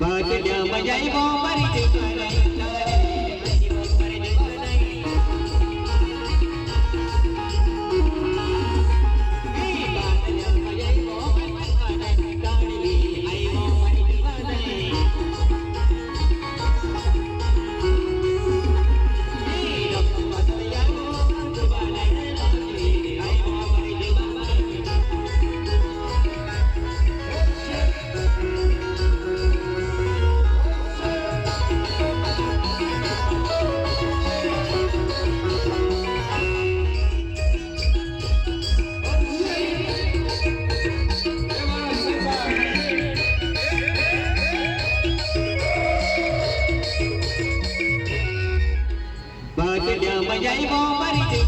ભજન બજાવ્યો પરિચય કરે Bagai dia menjadi bombardir